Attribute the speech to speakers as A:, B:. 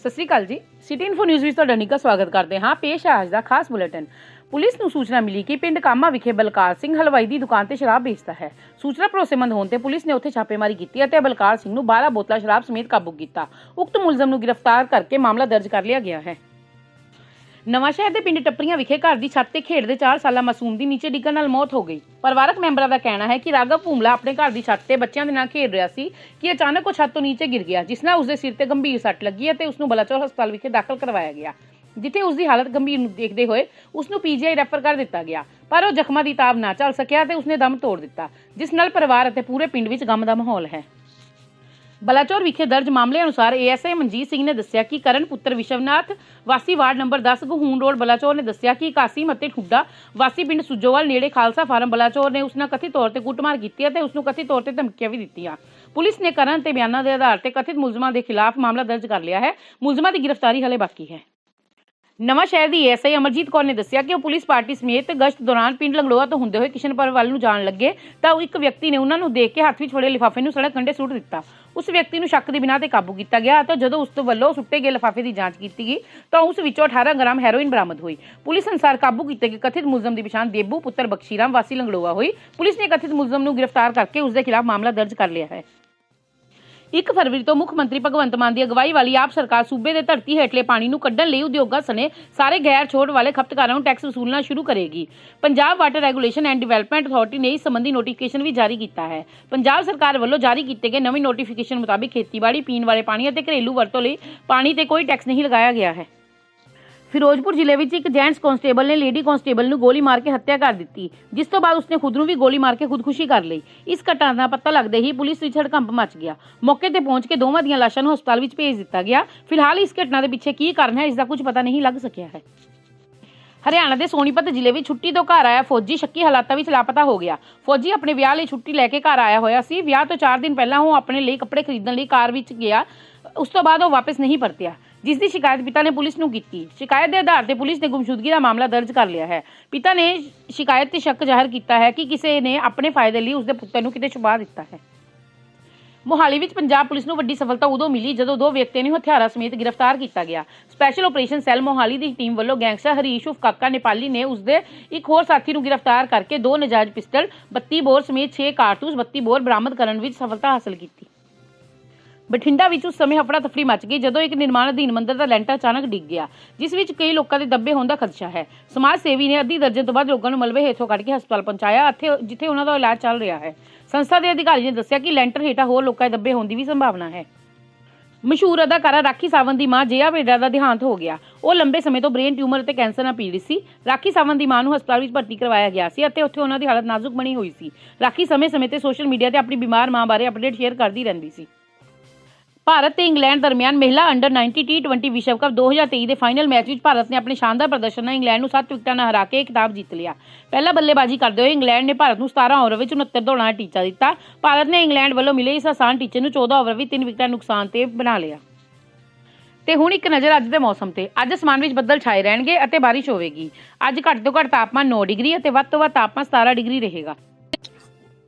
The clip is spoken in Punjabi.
A: ਸਤਿ ਸ੍ਰੀ ਅਕਾਲ ਜੀ। ਸਿਟੀ ਇਨਫੋ ਨਿਊਜ਼ ਵਿੱਚ ਤੁਹਾਡਾ ਨਿੱਘਾ ਸਵਾਗਤ ਕਰਦੇ ਹਾਂ। ਪੇਸ਼ ਹੈ ਅੱਜ ਦਾ ਖਾਸ ਬੁਲੇਟਿਨ। ਪੁਲਿਸ ਨੂੰ ਸੂਚਨਾ ਮਿਲੀ ਕਿ ਪਿੰਡ ਕਾਮਾ ਵਿਖੇ ਬਲਕਾਰ ਸਿੰਘ ਹਲਵਾਈ ਦੀ ਦੁਕਾਨ ਤੇ ਸ਼ਰਾਬ ਵੇਚਦਾ ਹੈ। ਸੂਚਨਾ ਭਰੋਸੇਮੰਦ ਹੋਣ ਤੇ ਪੁਲਿਸ ਨੇ ਉੱਥੇ ਛਾਪੇਮਾਰੀ ਕੀਤੀ ਅਤੇ ਬਲਕਾਰ ਸਿੰਘ ਨੂੰ 12 ਬੋਤਲਾਂ ਸ਼ਰਾਬ ਸਮੇਤ ਕਾਬੂ ਕੀਤਾ। ਉਕਤ ਮੁਲਜ਼ਮ ਨੂੰ ਗ੍ਰਿਫਤਾਰ ਕਰਕੇ ਮਾਮਲਾ ਦਰਜ ਕਰ ਲਿਆ ਗਿਆ ਹੈ। ਨਵਾਂ ਸ਼ਹਿਰ ਦੇ ਪਿੰਡ ਟੱਪਰੀਆਂ ਵਿਖੇ ਘਰ ਦੀ ਛੱਤ ਤੇ ਖੇਡਦੇ 4 ਸਾਲਾ ਮਾਸੂਮ ਦੀ ਨੀਚੇ ਡਿੱਗਣ ਨਾਲ ਮੌਤ ਹੋ ਗਈ। ਪਰਿਵਾਰਕ ਮੈਂਬਰਾਂ ਦਾ ਕਹਿਣਾ ਹੈ ਕਿ ਰਾਘਵ ਭੂਮਲਾ ਆਪਣੇ ਘਰ ਦੀ ਛੱਤ ਤੇ ਬੱਚਿਆਂ ਦੇ ਨਾਲ ਖੇਡ ਰਿਹਾ ਸੀ ਕਿ ਅਚਾਨਕ ਉਹ ਛੱਤ ਤੋਂ ਨੀਚੇ ਗਿਰ ਗਿਆ, ਜਿਸ ਨਾਲ ਉਸਦੇ ਸਿਰ ਤੇ ਗੰਭੀਰ ਸੱਟ ਲੱਗੀ ਅਤੇ ਉਸ ਨੂੰ ਬਲਾਚੌਰ ਹਸਪਤਾਲ ਵਿਖੇ ਦਾਖਲ ਕਰਵਾਇਆ ਗਿਆ, ਜਿੱਥੇ ਉਸ ਦੀ ਹਾਲਤ ਗੰਭੀਰ ਨੂੰ ਦੇਖਦੇ ਹੋਏ ਉਸ ਨੂੰ ਪੀਜੀਆਈ ਰੈਫਰ ਕਰ ਦਿੱਤਾ ਗਿਆ। ਪਰ ਉਹ ਜ਼ਖਮਾਂ ਦੀ ਤਾਬ ਨਾ ਚੱਲ ਸਕਿਆ ਤੇ ਉਸਨੇ ਦਮ ਤੋੜ ਦਿੱਤਾ, ਜਿਸ ਨਾਲ ਪਰਿਵਾਰ ਅਤੇ ਪੂਰੇ ਪਿੰਡ ਵਿੱਚ ਗਮ ਦਾ ਮਾਹੌਲ ਹੈ। ਬਲਾਚੌਰ ਵਿਖੇ ਦਰਜ ਮਾਮਲੇ ਅਨੁਸਾਰ ਏਐਸਆਈ ਮਨਜੀਤ ਸਿੰਘ ਨੇ ਦੱਸਿਆ ਕਿ ਕਰਨ ਪੁੱਤਰ ਵਿਸ਼ਵਨਾਥ, ਵਾਸੀ ward number 10 Gahun road Balachaur ਨੇ ਦੱਸਿਆ ਕਿ ਕਾਸੀਮ ਅਤੇ ਠੁੱਡਾ, ਵਾਸੀ ਪਿੰਡ ਸੁਜੋਵਾਲ ਨੇੜੇ ਖਾਲਸਾ ਫਾਰਮ ਬਲਾਚੌਰ ਨੇ ਉਸ ਨਾਲ ਕਥਿਤ ਤੌਰ ਤੇ ਕੁੱਟਮਾਰ ਕੀਤੀ ਅਤੇ ਉਸ ਨੂੰ ਕਥਿਤ ਤੌਰ ਤੇ ਧਮਕੀਆਂ ਵੀ ਦਿੱਤੀਆਂ। ਪੁਲਿਸ ਨੇ ਕਰਨ ਤੇ ਬਿਆਨਾਂ ਦੇ ਆਧਾਰ ਤੇ ਕਥਿਤ ਮੁਲਜ਼ਮਾਂ ਦੇ ਖਿਲਾਫ ਮਾਮਲਾ ਦਰਜ ਕਰ ਲਿਆ ਹੈ। ਮੁਲਜ਼ਮਾਂ ਦੀ ਗ੍ਰਿਫਤਾਰੀ ਹਲੇ ਬਾਕੀ ਹੈ। ਨਵਾਂ ਸ਼ਹਿਰ ਦੀ ਐਸਆਈ ਅਮਰਜੀਤ ਕੌਰ ਨੇ ਦੱਸਿਆ ਕਿ ਉਹ ਪੁਲਿਸ ਪਾਰਟੀ ਸਮੇਤ ਗਸ਼ਤ ਦੌਰਾਨ ਪਿੰਡ ਲੰਗੜੋਆ ਤੋਂ ਹੁੰਦੇ ਹੋਏ ਕਿਸ਼ਨਪੁਰ ਵੱਲ ਨੂੰ ਜਾਣ ਲੱਗੇ, ਤਾਂ ਉਹ ਇੱਕ ਵਿਅਕਤੀ ਨੇ ਉਹਨਾਂ ਨੂੰ ਦੇਖ ਕੇ ਹੱਥ ਵਿੱਚ ਫੜੇ ਲਿਫਾਫੇ ਨੂੰ ਸੜਕ ਕੰਢੇ ਸੁੱਟ ਦਿੱਤਾ। ਉਸ ਵਿਅਕਤੀ ਨੂੰ ਸ਼ੱਕ ਦੀ ਬਿਨਾਂ ਤੇ ਕਾਬੂ ਕੀਤਾ ਗਿਆ ਅਤੇ ਜਦੋਂ ਉਸ ਤੋਂ ਵੱਲੋਂ ਸੁੱਟੇ ਗਏ ਲਿਫਾਫੇ ਦੀ ਜਾਂਚ ਕੀਤੀ ਗਈ, ਤਾਂ ਉਸ ਵਿੱਚੋਂ 18 ਗ੍ਰਾਮ ਹੈਰੋਇਨ ਬਰਾਮਦ ਹੋਈ। ਪੁਲਿਸ ਅਨੁਸਾਰ ਕਾਬੂ ਕੀਤੇ ਗਏ ਕਥਿਤ ਮੁਲਜ਼ਮ ਦੀ ਪਛਾਣ ਦੇਬੂ ਪੁੱਤਰ ਬਖਸ਼ੀਰਾਮ ਵਾਸੀ ਲੰਗੜੋਆ ਹੋਈ। ਪੁਲਿਸ ਨੇ ਕਥਿਤ ਮੁਲਜ਼ਮ ਨੂੰ ਗ੍ਰਿਫਤਾਰ ਕਰਕੇ ਉਸ ਦੇ ਖਿਲਾਫ ਮਾਮਲਾ ਦਰਜ ਕਰ ਲਿਆ ਹੈ। 1 ਫਰਵਰੀ ਤੋਂ ਮੁੱਖ ਮੰਤਰੀ ਭਗਵੰਤ ਮਾਨ ਦੀ ਅਗਵਾਈ ਵਾਲੀ ਆਪ ਸਰਕਾਰ ਸੂਬੇ ਦੇ ਧਰਤੀ ਹੇਠਲੇ ਪਾਣੀ ਨੂੰ ਕੱਢਣ ਲਈ ਉਦਯੋਗਾਂ ਸਣੇ ਸਾਰੇ ਗੈਰ ਛੋਟ ਵਾਲੇ ਖਪਤਕਾਰਾਂ ਨੂੰ ਟੈਕਸ ਵਸੂਲਣਾ ਸ਼ੁਰੂ ਕਰੇਗੀ। Punjab water regulation and development authority ਨੇ ਇਸ ਸੰਬੰਧੀ ਨੋਟੀਫਿਕੇਸ਼ਨ ਵੀ ਜਾਰੀ ਕੀਤਾ ਹੈ। ਪੰਜਾਬ ਸਰਕਾਰ ਵੱਲੋਂ ਜਾਰੀ ਕੀਤੇ ਗਏ ਨਵੇਂ ਨੋਟੀਫਿਕੇਸ਼ਨ ਮੁਤਾਬਿਕ ਖੇਤੀਬਾੜੀ, ਪੀਣ ਵਾਲੇ ਪਾਣੀ ਅਤੇ ਘਰੇਲੂ ਵਰਤੋਂ ਲਈ ਪਾਣੀ ਤੇ ਕੋਈ ਟੈਕਸ ਨਹੀਂ ਲਗਾਇਆ ਗਿਆ ਹੈ। ਫਿਰੋਜ਼ਪੁਰ ਜ਼ਿਲ੍ਹੇ ਵਿੱਚ ਇੱਕ ਜੈਂਟਸ ਕਾਂਸਟੇਬਲ ਨੇ ਲੇਡੀ ਕਾਂਸਟੇਬਲ ਨੂੰ ਗੋਲੀ ਮਾਰ ਕੇ ਹੱਤਿਆ ਕਰ ਦਿੱਤੀ, ਜਿਸ ਤੋਂ ਬਾਅਦ ਉਸਨੇ ਖੁਦ ਨੂੰ ਵੀ ਗੋਲੀ ਮਾਰ ਕੇ ਖੁਦਕੁਸ਼ੀ ਕਰ ਲਈ। ਇਸ ਘਟਨਾ ਦਾ ਪਤਾ ਲੱਗਦੇ ਹੀ ਪੁਲਿਸ ਵਿੱਚ ਹੜਕੰਪ ਮਚ ਗਿਆ। ਮੌਕੇ ਤੇ ਪਹੁੰਚ ਕੇ ਦੋਵਾਂ ਦੀਆਂ ਲਾਸ਼ਾਂ ਨੂੰ ਹਸਪਤਾਲ ਵਿੱਚ ਭੇਜ ਦਿੱਤਾ ਗਿਆ। ਫਿਲਹਾਲ ਇਸ ਘਟਨਾ ਦੇ ਪਿੱਛੇ ਕੀ ਕਾਰਨ ਹੈ ਇਸ ਦਾ ਕੁਝ ਪਤਾ ਨਹੀਂ ਲੱਗ ਸਕਿਆ ਹੈ। ਹਰਿਆਣਾ ਦੇ ਸੋਨੀਪਤ ਜ਼ਿਲ੍ਹੇ ਵਿੱਚ ਛੁੱਟੀ ਤੋਂ ਘਰ ਆਇਆ ਫੌਜੀ ਸ਼ੱਕੀ ਹਾਲਾਤਾਂ ਵਿੱਚ ਲਾਪਤਾ ਹੋ ਗਿਆ। ਫੌਜੀ ਆਪਣੇ ਵਿਆਹ ਲਈ ਛੁੱਟੀ ਲੈ ਕੇ ਘਰ ਆਇਆ ਹੋਇਆ ਸੀ। ਵਿਆਹ ਤੋਂ 4 ਦਿਨ ਪਹਿਲਾਂ ਉਹ ਆਪਣੇ ਲਈ ਕੱਪੜੇ ਖਰੀਦਣ ਲਈ ਕਾਰ ਵਿੱਚ ਗਿਆ। ਉਸ ਤੋਂ ਬਾਅਦ ਉਹ ਵਾਪਸ ਨਹੀਂ ਪਰਤਿਆ। ਜਿਸ ਦੀ ਸ਼ਿਕਾਇਤ ਪਿਤਾ ਨੇ ਪੁਲਿਸ ਨੂੰ ਕੀਤੀ। ਸ਼ਿਕਾਇਤ ਦੇ ਆਧਾਰ ਤੇ ਪੁਲਿਸ ਨੇ ਗੁੰਮਸ਼ੁਦਗੀ ਦਾ ਮਾਮਲਾ ਦਰਜ ਕਰ ਲਿਆ ਹੈ। ਪਿਤਾ ਨੇ ਸ਼ਿਕਾਇਤ ਤੇ ਸ਼ੱਕ ਜ਼ਾਹਰ ਕੀਤਾ ਹੈ ਕਿ ਕਿਸੇ ਨੇ ਆਪਣੇ ਫਾਇਦੇ ਲਈ ਉਸਦੇ ਪੁੱਤਰ ਨੂੰ ਕਿਤੇ ਛੁਪਾ ਦਿੱਤਾ ਹੈ। ਮੋਹਾਲੀ ਵਿੱਚ ਪੰਜਾਬ ਪੁਲਿਸ ਨੂੰ ਵੱਡੀ ਸਫਲਤਾ ਉਦੋਂ ਮਿਲੀ ਜਦੋਂ ਦੋ ਵਿਅਕਤੀਆਂ ਨੂੰ ਹਥਿਆਰਾਂ ਸਮੇਤ ਗ੍ਰਿਫਤਾਰ ਕੀਤਾ ਗਿਆ। ਸਪੈਸ਼ਲ ਆਪਰੇਸ਼ਨ ਸੈੱਲ ਮੋਹਾਲੀ ਦੀ ਟੀਮ ਵੱਲੋਂ ਗੈਂਗਸਟਰ ਹਰੀਸ਼ ਉਫ ਕਾਕਾ ਨੇਪਾਲੀ ਨੇ ਉਸਦੇ ਇੱਕ ਹੋਰ ਸਾਥੀ ਨੂੰ ਗ੍ਰਿਫਤਾਰ ਕਰਕੇ ਦੋ ਨਜਾਇਜ਼ ਪਿਸਟਲ 32 ਬੋਰ ਸਮੇਤ 6 ਕਾਰਤੂਸ 32 ਬੋਰ ਬਰਾਮਦ ਕਰਨ ਵਿੱਚ ਸਫਲਤਾ ਹਾਸਲ ਕੀਤੀ। ਬਠਿੰਡਾ ਵਿੱਚ ਉਸ ਸਮੇਂ ਹਫੜਾ ਤਫੜੀ ਮਚ ਗਈ ਜਦੋਂ ਇੱਕ ਨਿਰਮਾਣ ਅਧੀਨ ਮੰਦਰ ਦਾ ਲੈਂਟਰ ਅਚਾਨਕ ਡਿੱਗ ਗਿਆ, ਜਿਸ ਵਿੱਚ ਕਈ ਲੋਕਾਂ ਦੇ ਦੱਬੇ ਹੋਣ ਦਾ ਖਦਸ਼ਾ ਹੈ। ਸਮਾਜ ਸੇਵੀ ਨੇ ਅੱਧੀ ਦਰਜਨ ਤੋਂ ਵੱਧ ਲੋਕਾਂ ਨੂੰ ਮਲਬੇ ਹੇਠੋਂ ਕੱਢ ਕੇ ਹਸਪਤਾਲ ਪਹੁੰਚਾਇਆ, ਅਤੇ ਜਿੱਥੇ ਉਹਨਾਂ ਦਾ ਇਲਾਜ ਚੱਲ ਰਿਹਾ ਹੈ। ਸੰਸਥਾ ਦੇ ਅਧਿਕਾਰੀ ਨੇ ਦੱਸਿਆ ਕਿ ਲੈਂਟਰ ਹੇਠਾਂ ਹੋਰ ਲੋਕਾਂ ਦੇ ਦੱਬੇ ਹੋਣ ਦੀ ਵੀ ਸੰਭਾਵਨਾ ਹੈ। ਮਸ਼ਹੂਰ ਅਦਾਕਾਰਾ ਰਾਖੀ ਸਾਵੰਤ ਦੀ ਮਾਂ ਜੇਆ ਬੇੜਾ ਦਾ ਦੇਹਾਂਤ ਹੋ ਗਿਆ। ਉਹ ਲੰਬੇ ਸਮੇਂ ਤੋਂ ਬ੍ਰੇਨ ਟਿਊਮਰ ਅਤੇ ਕੈਂਸਰ ਨਾਲ ਪੀੜਿਤ ਸੀ। ਰਾਖੀ ਸਾਵੰਤ ਦੀ ਮਾਂ ਨੂੰ ਹਸਪਤਾਲ ਵਿੱਚ ਭਰਤੀ ਕਰਵਾਇਆ ਗਿਆ ਸੀ ਅਤੇ ਉੱਥੇ ਉਹਨਾਂ ਦੀ ਹਾਲਤ ਨਾਜ਼ੁਕ ਬਣੀ ਹੋਈ ਸੀ। ਰਾਖੀ ਸਮੇਂ-ਸਮੇਂ ਤੇ ਸੋਸ਼ਲ ਮੀਡੀਆ ਤੇ ਆਪਣੀ ਬਿਮਾਰ ਮਾਂ ਬਾਰੇ ਅਪਡੇਟ ਸ਼ੇਅਰ ਕਰਦੀ ਰਹਿੰਦੀ ਸੀ। ਭਾਰਤ ਤੇ ਇੰਗਲੈਂਡ ਦਰਮਿਆਨ ਮਹਿਲਾ ਅੰਡਰ 90 T20 ਵਿਸ਼ਵ ਕੱਪ 2023 ਦੇ ਫਾਈਨਲ ਮੈਚ ਵਿੱਚ ਭਾਰਤ ਨੇ ਆਪਣੇ ਸ਼ਾਨਦਾਰ ਪ੍ਰਦਰਸ਼ਨ ਨਾਲ ਇੰਗਲੈਂਡ ਨੂੰ 7 ਵਿਕਟਾਂ ਨਾਲ ਹਰਾ ਕੇ ਇਹ ਖਿਤਾਬ ਜਿੱਤ ਲਿਆ। ਪਹਿਲਾ ਬੱਲੇਬਾਜ਼ੀ ਕਰਦੇ ਹੋਏ ਇੰਗਲੈਂਡ ਨੇ ਭਾਰਤ ਨੂੰ 17 ਓਵਰ ਵਿੱਚ 69 ਦੌੜਾਂ ਦਾ ਟੀਚਾ ਦਿੱਤਾ। ਭਾਰਤ ਨੇ ਇੰਗਲੈਂਡ ਵੱਲੋਂ ਮਿਲੇ ਇਸ ਆਸਾਨ ਟੀਚੇ ਨੂੰ 14 ਓਵਰ ਵਿੱਚ 3 ਵਿਕਟਾਂ ਨੁਕਸਾਨ ਤੇ ਬਣਾ ਲਿਆ। ਤੇ ਹੁਣ ਇੱਕ ਨਜ਼ਰ ਅੱਜ ਦੇ ਮੌਸਮ ਤੇ। ਅੱਜ ਅਸਮਾਨ ਵਿੱਚ ਬੱਦਲ ਛਾਏ ਰਹਿਣਗੇ ਅਤੇ ਬਾਰਿਸ਼ ਹੋਵੇਗੀ। ਅੱਜ ਘੱਟ ਤੋਂ ਘੱਟ ਤਾਪਮਾਨ 9 ਡਿਗਰੀ ਅਤੇ ਵੱਧ ਤੋਂ ਵੱਧ ਤਾਪਮਾਨ 17 ਡਿਗਰੀ ਰਹੇਗਾ।